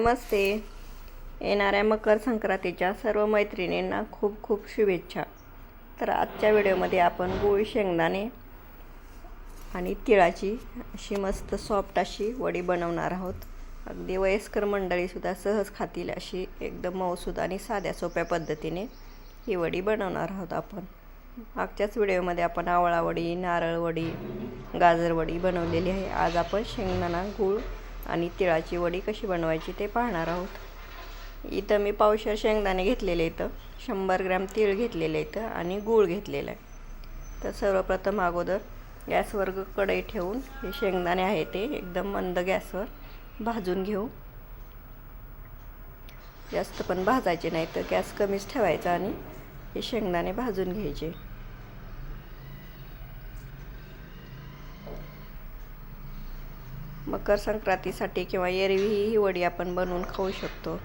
नमस्ते. येणाऱ्या मकर संक्रांतीच्या सर्व मैत्रिणींना खूप खूप शुभेच्छा. तर आजच्या व्हिडिओमध्ये आपण गोळी शेंगदाणे आणि तिळाची अशी मस्त सॉफ्ट अशी वडी बनवणार आहोत. अगदी वयस्कर मंडळीसुद्धा सहज खातील अशी एकदम मऊसूद आणि साध्या सोप्या पद्धतीने ही वडी बनवणार आहोत आपण. मागच्याच व्हिडिओमध्ये आपण आवळावडी नारळवडी गाजरवडी बनवलेली आहे. आज आपण शेंगदाणा गूळ आणि तिळाची वडी कशी बनवायची ते पाहणार आहोत. इथं मी पावशर शेंगदाणे घेतलेले इथं. शंभर ग्रॅम तीळ घेतलेले इथं आणि गूळ घेतलेलं आहे. तर सर्वप्रथम अगोदर गॅसवर कढई ठेवून हे शेंगदाणे आहे ते एकदम मंद गॅसवर भाजून घेऊ. जास्त पण भाजायचे नाही तर गॅस कमीच ठेवायचा आणि हे शेंगदाणे भाजून घ्यायचे. मकर संक्रांतीसाठी किंवा एरवी ही वडी आपण बनवून खाऊ शकतो.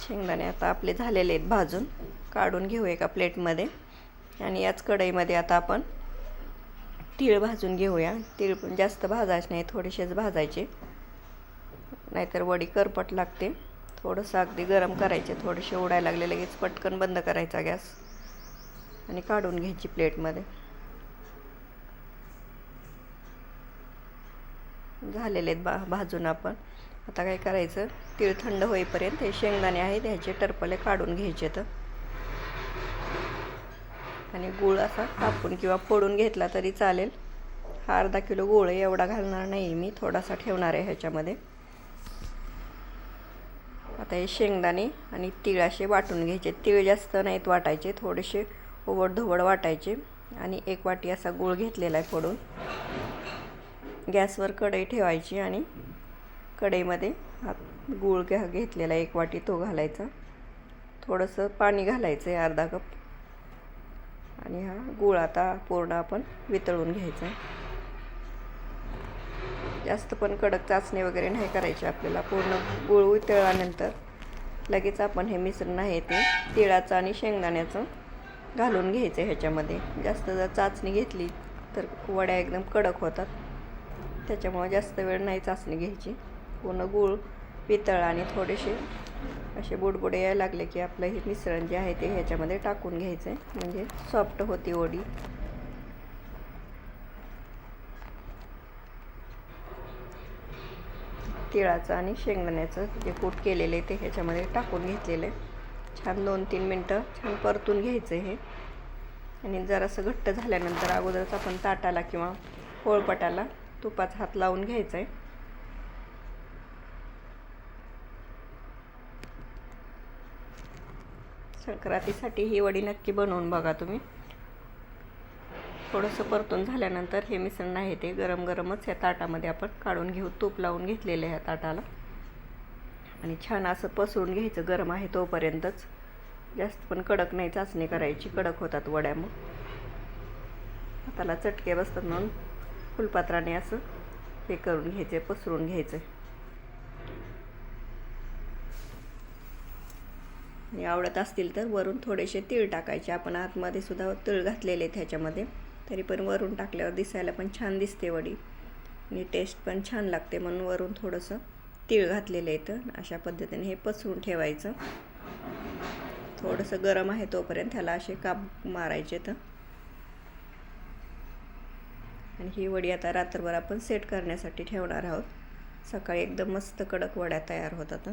शेंगदाणे आता आपले झालेले आहेत भाजून. काढून घेऊ एका प्लेटमध्ये. आणि याच कढईमध्ये आता आपण तीळ भाजून घेऊया. तीळ पण जास्त भाजायचे नाही थोडेसेच भाजायचे. नाहीतर वडी करपट लागते. थोडंसं अगदी गरम करायचे थोडेसे उडायला लागले लगेच पटकन बंद करायचा गॅस आणि काढून घ्यायची प्लेटमध्ये. झालेले आहेत बा भाजून आपण. आता काय करायचं? तीळ थंड होईपर्यंत हे शेंगदाणे आहेत ह्याचे टरपले काढून घ्यायचे तर. आणि गूळ असा कापून किंवा फोडून घेतला तरी चालेल. हा अर्धा किलो गूळ एवढा घालणार नाही मी थोडासा ठेवणार आहे ह्याच्यामध्ये. आता हे शेंगदाणे आणि तीळ असे वाटून घ्यायचे. तीळ जास्त नाहीत वाटायचे थोडेसे ओबड वाटायचे आणि एक वाटी असा गूळ घेतलेला आहे फोडून. गॅसवर कढई ठेवायची आणि कढईमध्ये हा गूळ घ्या घेतलेला एक वाटी तो घालायचा. थोडंसं पाणी घालायचं आहे अर्धा कप. आणि हा गूळ आता पूर्ण आपण वितळून घ्यायचा जास्त पण कडक चाचणी वगैरे नाही करायची आपल्याला. पूर्ण गूळ वितळल्यानंतर लगेच आपण हे मिश्रण आहे ते तिळाचं आणि शेंगदाण्याचं घालून घ्यायचं ह्याच्यामध्ये. जास्त जर चाचणी घेतली तर वड्या एकदम कडक होतात. त्याच्यामुळे जास्त वेळ नाही चाचणी घ्यायची. पूर्ण गूळ पितळ आणि थोडेसे असे बुडबुडे यायला लागले की आपलं हे मिश्रण जे आहे ते ह्याच्यामध्ये टाकून घ्यायचं आहे म्हणजे सॉफ्ट होती ओडी तिळाचं आणि शेंगदाण्याचं जे कूट केलेलं आहे ते ह्याच्यामध्ये टाकून घेतलेलं. आहे छान दोन तीन मिनटं छान परतून घ्यायचं हे. आणि जरासं घट्ट झाल्यानंतर अगोदरच आपण ताटाला किंवा पोळपटाला तुपाचा हात लावून घ्यायचा आहे संक्रांतीसाठी ही वडी नक्की बनवून बघा तुम्ही. थोडंसं परतून झाल्यानंतर हे मिश्रण आहे ते गरम गरमच ह्या ताटामध्ये आपण काढून घेऊ. तूप लावून घेतलेलं ह्या ताटाला. आणि छान असं पसरून घ्यायचं गरम आहे तोपर्यंतच. जास्त पण कडक नाही चाचणी करायची. कडक होतात वड्या मग हाताला चटके बसतात म्हणून फुलपात्राने असं हे करून घ्यायचे पसरून घ्यायचं आणि आवडत असतील तर वरून थोडेसे तीळ टाकायचे. आपण आतमध्ये सुद्धा तीळ घातलेले आहेत ह्याच्यामध्ये. तरी पण वरून टाकल्यावर दिसायला पण छान दिसते वडी. आणि टेस्ट पण छान लागते म्हणून वरून थोडंसं तीळ घातलेलं येतं अशा पद्धतीने हे पसरून ठेवायचं. थोडंसं गरम आहे तोपर्यंत ह्याला असे काप मारायचे तर आणि ही वडी आता रात्रभर आपण सेट करण्यासाठी ठेवणार आहोत. सकाळी एकदम मस्त कडक वड्या तयार होतात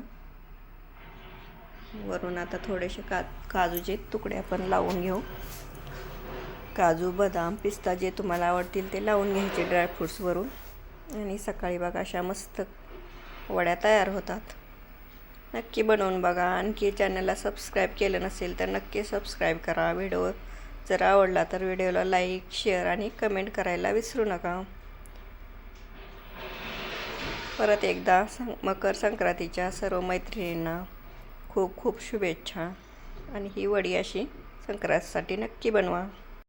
वरून आता थोडेसे का काजूचे तुकडे आपण लावून घेऊ. काजू बदाम पिस्ता जे तुम्हाला आवडतील ते लावून घ्यायचे ड्रायफ्रूट्सवरून आणि सकाळी बघा अशा मस्त वड्या तयार होतात. नक्की बनवून बघा. आणखी चॅनलला सबस्क्राईब केलं नसेल तर नक्की सबस्क्राईब करा. व्हिडिओ जर आवडला तर व्हिडिओला लाईक शेअर आणि कमेंट करायला विसरू नका. परत एकदा सं मकर संक्रांतीच्या सर्व मैत्रिणींना खूप खूप शुभेच्छा. आणि ही वडी अशी संक्रांतीसाठी नक्की बनवा.